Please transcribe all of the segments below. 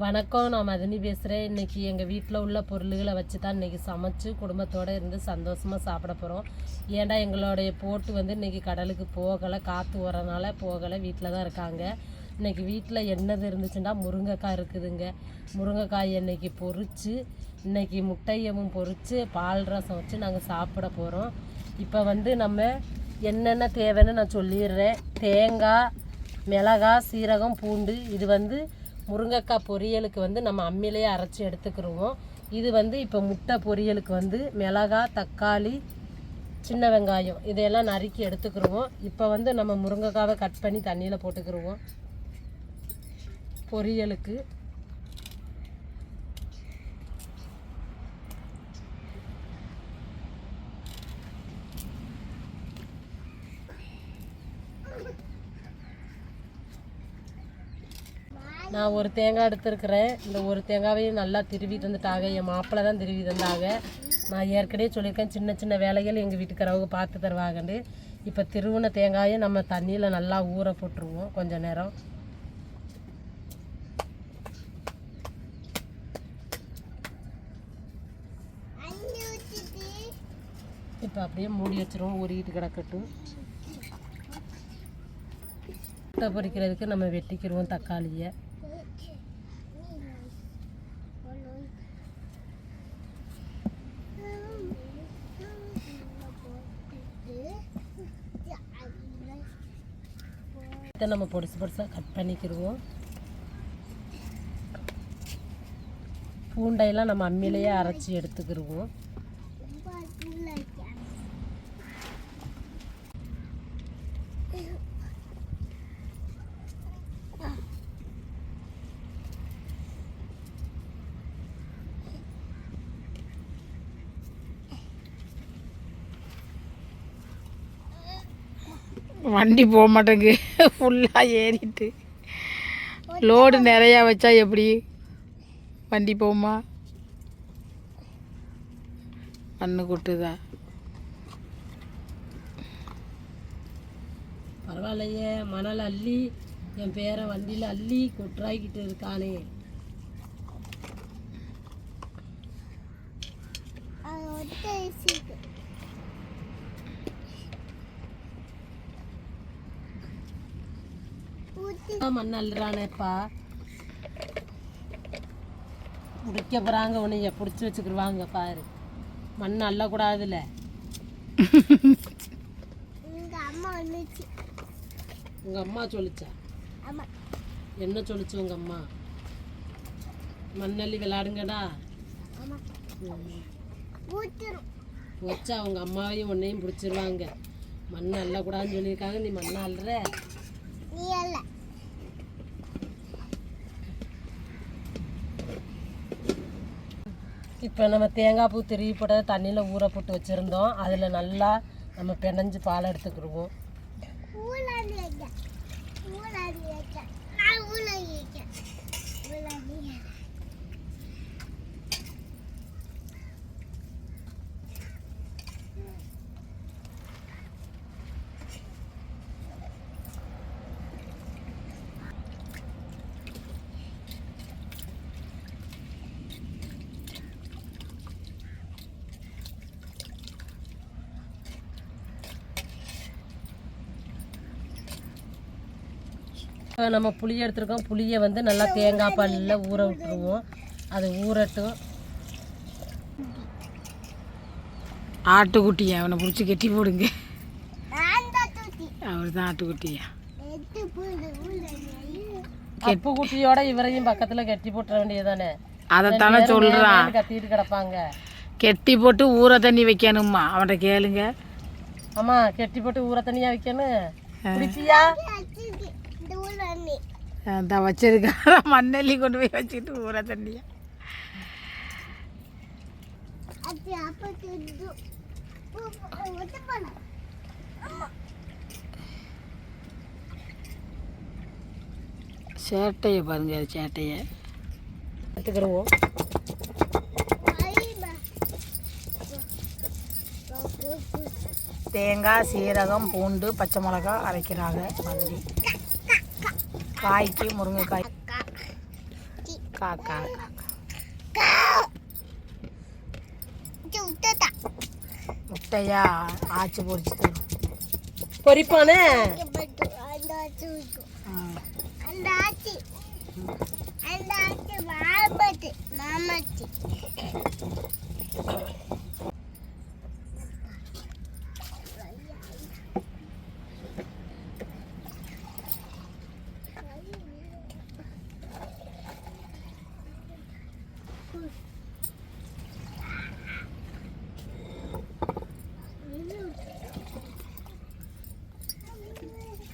வணக்கம் நான் மதனி பேசுகிறேன் இன்றைக்கி எங்கள் வீட்டில் உள்ள பொருள்களை வச்சு தான் இன்றைக்கி சமைச்சு குடும்பத்தோடு இருந்து சந்தோஷமாக சாப்பிட போகிறோம் ஏன்டா எங்களுடைய போட்டு வந்து இன்றைக்கி கடலுக்கு போகலை காற்று வரனால போகலை வீட்டில் தான் இருக்காங்க. இன்றைக்கி வீட்டில் என்னது இருந்துச்சுன்னா முருங்கைக்காய் இருக்குதுங்க. முருங்கைக்காய் இன்னைக்கு பொரித்து இன்றைக்கி முட்டையமும் பொறிச்சு பால் ரசம் வச்சு நாங்கள் சாப்பிட போகிறோம் இப்போ வந்து நம்ம என்னென்ன தேவைன்னு நான் சொல்லிடுறேன். தேங்காய் மிளகாய் சீரகம் பூண்டு இது வந்து முருங்கைக்காய் பொரியலுக்கு வந்து நம்ம அம்மிலேயே அரைச்சி எடுத்துக்கிடுவோம் இது வந்து இப்போ முட்டை பொரியலுக்கு வந்து மிளகாய் தக்காளி சின்ன வெங்காயம் இதையெல்லாம் நறுக்கி எடுத்துக்கிருவோம். இப்போ வந்து நம்ம முருங்கைக்காவை கட் பண்ணி தண்ணியில் போட்டுக்கிடுவோம் பொரியலுக்கு. நான் ஒரு தேங்காய் எடுத்துருக்கிறேன். இந்த ஒரு தேங்காவையும் நல்லா திருவிட்டு தந்துட்டாங்க. என் மாப்பிள்ளை தான் திருவி தந்தாங்க. நான் ஏற்கனவே சொல்லியிருக்கேன் சின்ன சின்ன வேலைகள் எங்கள் வீட்டுக்காரவங்க பார்த்து தருவாங்கன்னு. இப்போ திருவுன தேங்காயை நம்ம தண்ணியில் நல்லா ஊற போட்டுருவோம். கொஞ்சம் நேரம். இப்போ அப்படியே மூடி வச்சிருவோம். ஊறிக்கிட்டு கிடக்கட்டும். முட்டை பொரிக்கிறதுக்கு நம்ம வெட்டிக்கிடுவோம் தக்காளியை. இதை நம்ம பொடிசு பொடிசாக கட் பண்ணிக்கிடுவோம் பூண்டையெல்லாம் நம்ம அம்மியிலேயே அரைச்சி எடுத்துக்கிடுவோம் வண்டி போக மாட்டேங்கு ஃபுல்லாக ஏறிட்டு. லோடு நிறையா வச்சா எப்படி? வண்டி போகுமா? மண்ணு கொட்டுதா? பரவாயில்லையே மணல் அள்ளி என் பேரை வண்டியில் அள்ளி கொட்டுறாக்கிட்டு இருக்கானே. மண் அள்ளுறானேப்பா முடிக்க போகிறாங்க உன்னைய பிடிச்சி வச்சுக்கிடுவாங்க பாரு. மண் அள்ளக்கூடாதுல்ல உங்கள் அம்மா சொல்லிச்சா? என்ன சொல்லிச்சு உங்கள் அம்மா? மண்ணள்ளி விளையாடுங்கடா. ம். வச்சா அவங்க அம்மாவையும் உன்னையும் பிடிச்சிருவாங்க. மண் அள்ளக்கூடாதுன்னு சொல்லியிருக்காங்க. நீ மண்ணை அள்ளுற? இப்போ நம்ம தேங்காய் பூ திருவி போட்டதை தண்ணியில் ஊற போட்டு வச்சுருந்தோம். அதில் நல்லா நம்ம பிணைஞ்சு பால் எடுத்துக்கிடுவோம். நம்ம புளி எடுத்துருக்கோம். புளியை வந்து நல்லா தேங்காய் பாலில் ஊற விட்டுருவோம். அது ஊறட்டும். ஆட்டுக்குட்டியா அவனை பிடிச்சி கட்டி போடுங்க. அவர் தான் ஆட்டுக்குட்டியா? கப்பு குட்டியோட இவரையும் பக்கத்தில் கட்டி போட்டுற வேண்டியதானே அதைத்தானே சொல்கிறான் கத்திட்டு கிடப்பாங்க. கெட்டி போட்டு ஊற தண்ணி வைக்கணுமா அவன்கிட்ட கேளுங்க. ஆமா கெட்டி போட்டு ஊற தண்ணியா வைக்கணும்? குடிப்பியா அந்த வச்சிருக்கா மண்ணெல்லி கொண்டு போய் வச்சுட்டு ஊற தண்ணியா. சேட்டையை பாருங்க அது சேட்டையை. எடுத்துக்கிடுவோம். தேங்காய் சீரகம் பூண்டு பச்சை மிளகாய் அரைக்கிறாங்க மாதிரி காய்க்கு முருங்கைக்காய். கா கா கா முட்டையா? ஆச்சு பொரிச்சு தரும். பொரிப்பானே ம்.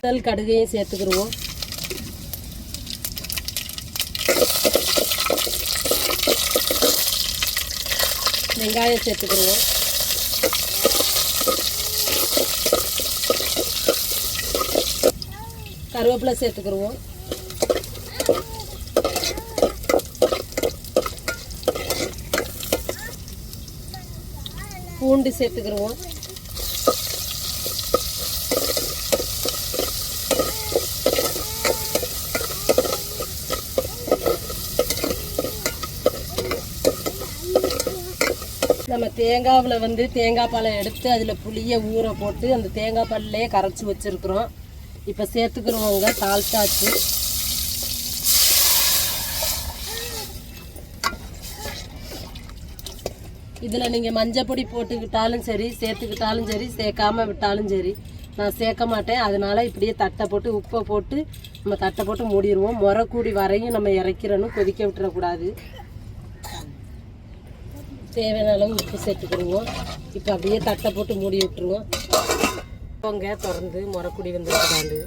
முதல் கடுகையும் சேர்த்துக்கிடுவோம் வெங்காயம் சேர்த்துக்கிடுவோம் கருவேப்பிலை சேர்த்துக்கிருவோம். பூண்டு சேர்த்துக்கிருவோம். நம்ம தேங்காவில் வந்து தேங்காய் பாலை எடுத்து அதில் புளியை ஊற போட்டு அந்த தேங்காய் பாலிலே கரைச்சி வச்சுருக்குறோம். இப்போ சேர்த்துக்கிறவங்க தாழ்த்தாச்சு இதில் நீங்கள் மஞ்சப்பொடி போட்டுக்கிட்டாலும் சரி சேர்த்துக்கிட்டாலும் சரி சேர்க்காம விட்டாலும் சரி நான் சேர்க்க மாட்டேன். அதனால் இப்படியே தட்டை போட்டு உப்பை போட்டு நம்ம தட்டை போட்டு மூடிடுவோம். முறக்கூடி வரையும் நம்ம இறக்கிறணும் கொதிக்க விட்டுறக்கூடாது. தேவையான அளவு உப்பு சேர்த்துக்கிடுவோம். இப்போ அப்படியே தட்டை போட்டு மூடி விட்டுருவோம். பொங்க திறந்து முறக்குடி வந்துருக்காண்டு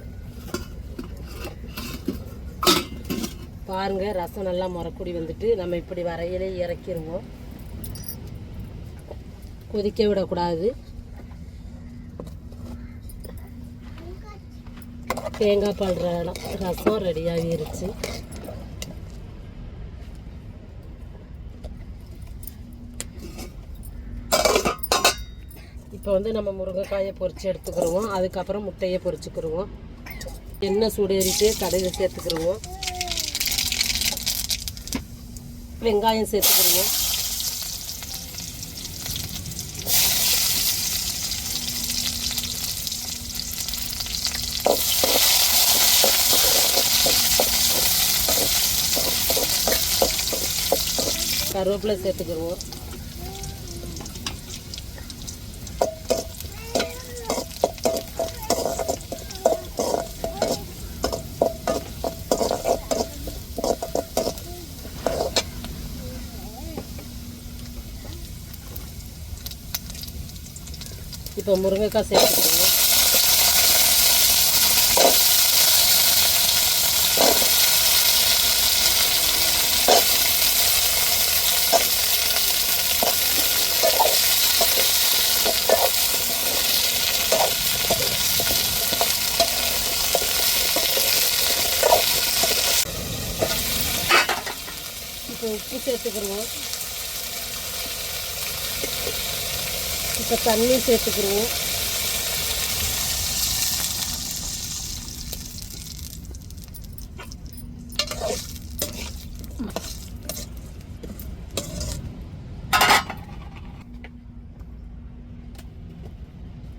பாருங்கள் ரசம் நல்லா முறக்குடி வந்துட்டு நம்ம இப்படி வரையிலே இறக்கிடுவோம் கொதிக்க விடக்கூடாது. தேங்காய் பால் ரசம் ரெடியாகிருச்சு. இப்போ வந்து நம்ம முருங்கைக்காயை பொறிச்சு எடுத்துக்கிடுவோம் அதுக்கப்புறம் முட்டையை பொறிச்சுக்கிடுவோம் எண்ணெய் சூடேறிட்டு கடுகு சேர்த்துக்கிடுவோம் வெங்காயம் சேர்த்துக்கிடுவோம் கருவேப்பிலை சேர்த்துக்கிடுவோம் இப்போ முருங்கைக்காய் சேர்த்துக்கிறோம். இப்போ உப்பு சேர்த்துக்கிறோம். இப்போ தண்ணி சேர்த்துக்கிடுவோம்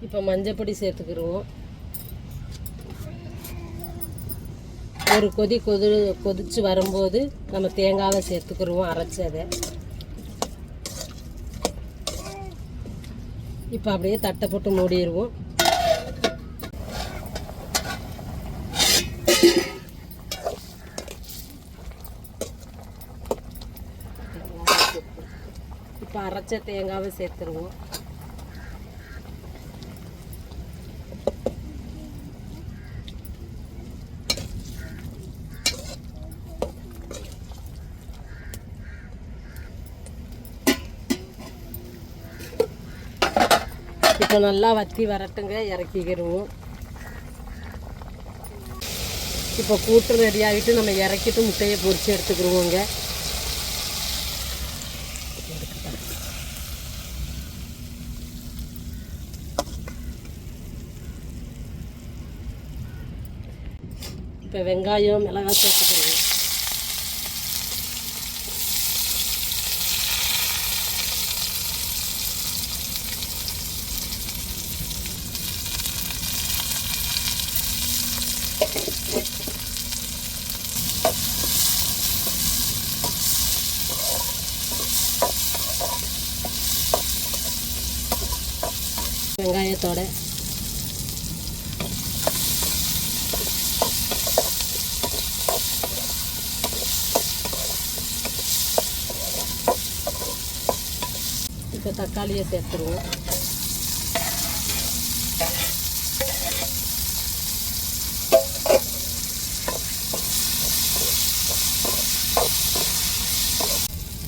இப்போ மஞ்சப்பொடி சேர்த்துக்கிடுவோம் ஒரு கொதி கொதி கொதிச்சு வரும்போது நம்ம தேங்காவை சேர்த்துக்கிடுவோம் அரைச்சதை இப்போ அப்படியே தட்டை போட்டு மூடிடுவோம். இப்போ அரைச்ச தேங்காவை சேர்த்துருவோம். இப்போ நல்லா வத்தி வரட்டுங்க இறக்கிக்கிடுவோம் இப்போ கூட்டு ரெடி ஆகிட்டு நம்ம இறக்கிட்டு முட்டையை பொறிச்சு எடுத்துக்கிடுவோங்க. இப்போ வெங்காயம் மிளகாய் சேர்த்து வெங்காயத்தோட இப்போ தக்காளியை சேர்த்துருவோம்.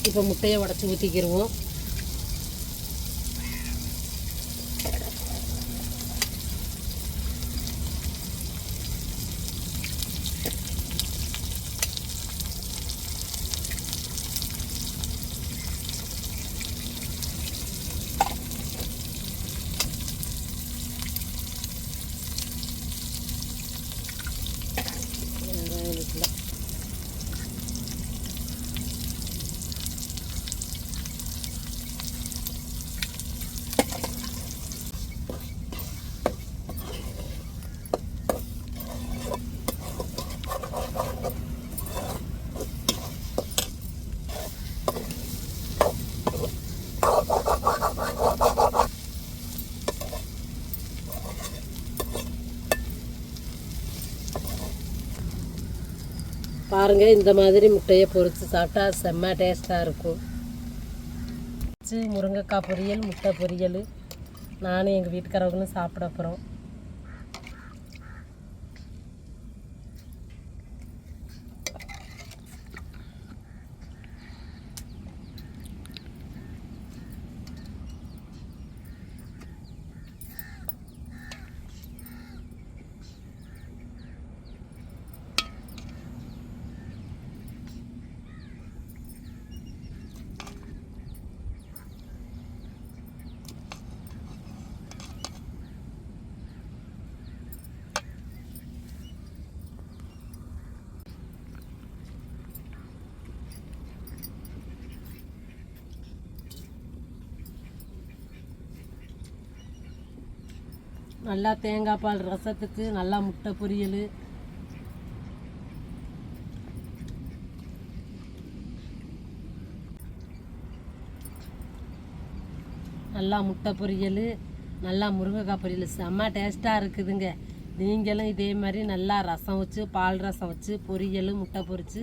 இப்போ முட்டையை உடச்சி ஊற்றிக்கிடுவோம் வெங்காயம் இருக்குல்ல பாருங்க இந்த மாதிரி முட்டையை பொரித்து சாப்பிட்டா செம்ம டேஸ்ட்டாக இருக்கும். முருங்கைக்காய் பொரியல் முட்டை பொரியல். நானும் எங்கள் வீட்டுக்காரவங்களும் சாப்பிட போகிறோம் நல்லா தேங்காய் பால் ரசத்துக்கு நல்லா முட்டை பொரியல். நல்லா முட்டை பொரியல் நல்லா முருங்கைக்காய் பொரியல். செம்ம டேஸ்ட்டாக இருக்குதுங்க. நீங்களும் இதே மாதிரி நல்லா ரசம் வச்சு பால் ரசம் வச்சு பொரியல் முட்டை பொரித்து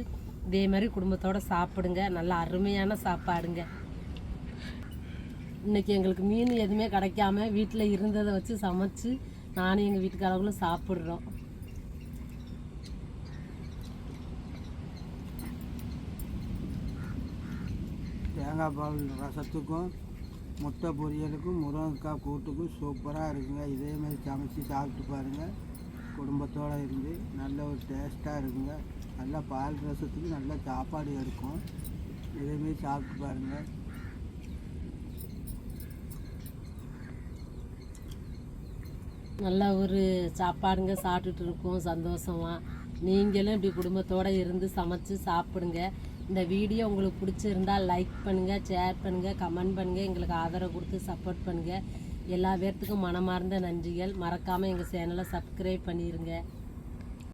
இதே மாதிரி குடும்பத்தோடு சாப்பிடுங்க. நல்லா அருமையான சாப்பாடுங்க. இன்னைக்கு எங்களுக்கு மீன் எதுவுமே கிடைக்காம வீட்டில் இருந்ததை வச்சு சமைச்சு நானும் எங்கள் வீட்டுக்காரங்களும் சாப்பிட்றோம். தேங்காய் பால் ரசத்துக்கும் முட்டை பொரியலுக்கும் முருங்கைக்காய் கூட்டுக்கும் சூப்பராக இருக்குங்க. இதே மாதிரி சமைச்சு சாப்பிட்டு பாருங்கள் குடும்பத்தோடு இருந்து நல்ல ஒரு டேஸ்ட்டாக இருக்குங்க. நல்லா பால் ரசத்துக்கு நல்ல சாப்பாடு இருக்கும். இதேமாரி சாப்பிட்டு பாருங்கள் நல்ல ஒரு சாப்பாடுங்க சாப்பிட்டுட்டு இருக்கோம் சந்தோஷமா. நீங்களும் இப்படி குடும்பத்தோடு இருந்து சமைச்சு சாப்பிடுங்க. இந்த வீடியோ உங்களுக்கு பிடிச்சிருந்தா லைக் பண்ணுங்கள் ஷேர் பண்ணுங்கள் கமெண்ட் பண்ணுங்கள் எங்களுக்கு ஆதரவு கொடுத்து சப்போர்ட் பண்ணுங்கள் எல்லா பேர்த்துக்கும் மனமார்ந்த நன்றிகள். மறக்காமல் எங்கள் சேனலை சப்ஸ்கிரைப் பண்ணிடுங்க